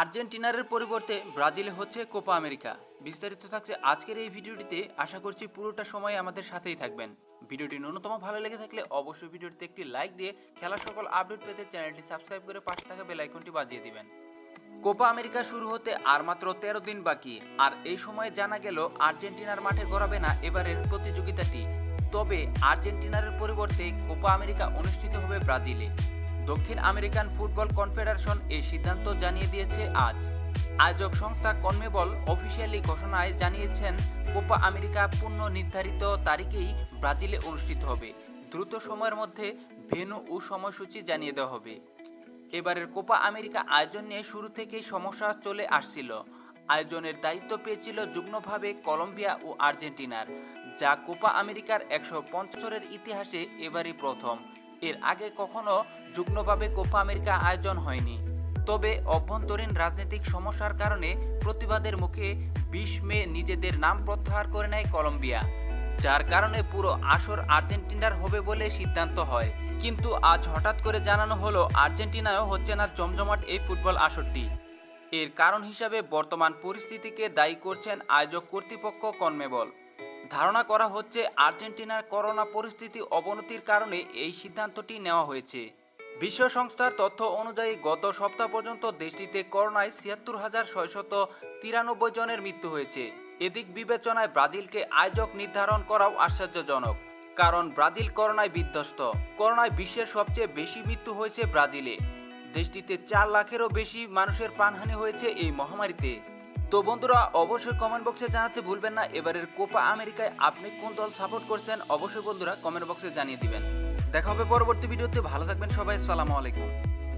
আর্জেন্টিনারের পরিবর্তে ব্রাজিলে হচ্ছে কোপা আমেরিকা। বিস্তারিত থাকছে আজকের এই ভিডিওটিতে। আশা করছি পুরোটা সময় আমাদের সাথেই থাকবেন। ভিডিওটি ন্যূনতম ভালো লেগে থাকলে অবশ্যই ভিডিওটিতে একটি লাইক দিয়ে খেলার সকল আপডেট পেতে চ্যানেলটি সাবস্ক্রাইব করে পাশে থাকা বেল আইকনটি বাজিয়ে দিবেন। কোপা আমেরিকা শুরু হতে আর মাত্র তেরো দিন বাকি। আর এই সময়ে জানা গেল, আর্জেন্টিনার মাঠে গড়াবে না এবারের প্রতিযোগিতাটি। তবে আর্জেন্টিনার পরিবর্তে কোপা আমেরিকা অনুষ্ঠিত হবে ব্রাজিলে। দক্ষিণ আমেরিকান ফুটবল কনফেডারেশন এই সিদ্ধান্ত জানিয়ে দিয়েছে আজ। আয়োজক সংস্থা কনমেবল অফিসিয়ালি ঘোষণায় জানিয়েছেন, কোপা আমেরিকা পূর্ণ নির্ধারিত তারিখেই ব্রাজিলে অনুষ্ঠিত হবে। দ্রুত সময়ের মধ্যে ভেন্যু ও সময়সূচি জানিয়ে দেওয়া হবে। এবারের কোপা আমেরিকা আয়োজন নিয়ে শুরু থেকেই সমস্যা চলে আসছিল। আয়োজনের দায়িত্ব পেয়েছিল যুগ্মভাবে কলম্বিয়া ও আর্জেন্টিনার, যা কোপা আমেরিকার একশো পঞ্চাশের ইতিহাসে এবারই প্রথম। এর আগে কখনো যুগ্মভাবে কোপা আমেরিকা আয়োজন হয়নি। তবে অভ্যন্তরীণ রাজনৈতিক সমস্যার কারণে প্রতিবাদের মুখে বিশ মে নিজেদের নাম প্রত্যাহার করে নেয় কলম্বিয়া, যার কারণে পুরো আসর আর্জেন্টিনার হবে বলে সিদ্ধান্ত হয়। কিন্তু আজ হঠাৎ করে জানানো হলো, আর্জেন্টিনায়ও হচ্ছে না জমজমাট এই ফুটবল আসরটি। এর কারণ হিসাবে বর্তমান পরিস্থিতিকে দায়ী করছেন আয়োজক কর্তৃপক্ষ কনমেবল। ধারণা করা হচ্ছে আর্জেন্টিনার করোনা পরিস্থিতি অবনতির কারণে এই সিদ্ধান্তটি নেওয়া হয়েছে। বিশ্ব সংস্থার তথ্য অনুযায়ী গত সপ্তাহ পর্যন্ত দেশটিতে করোনায় ছিয়াত্তর হাজার ছয়শত তিরানব্বই জনের মৃত্যু হয়েছে। এদিক বিবেচনায় ব্রাজিলকে আয়োজক নির্ধারণ করাও আশ্চর্যজনক, কারণ ব্রাজিল করোনায় বিধ্বস্ত। করোনায় বিশ্বের সবচেয়ে বেশি মৃত্যু হয়েছে ব্রাজিলে। দেশটিতে চার লাখেরও বেশি মানুষের প্রাণহানি হয়েছে এই মহামারীতে। তো বন্ধুরা, অবশ্যই কমেন্ট বক্সে জানাতে ভুলবেন না। এবারের কোপা আমেরিকায় আপনি কোন দল সাপোর্ট করছেন, অবশ্যই বন্ধুরা কমেন্ট বক্সে জানিয়ে দিবেন। দেখা হবে পরবর্তী ভিডিওতে। ভালো থাকবেন সবাই। সালামু আলাইকুম।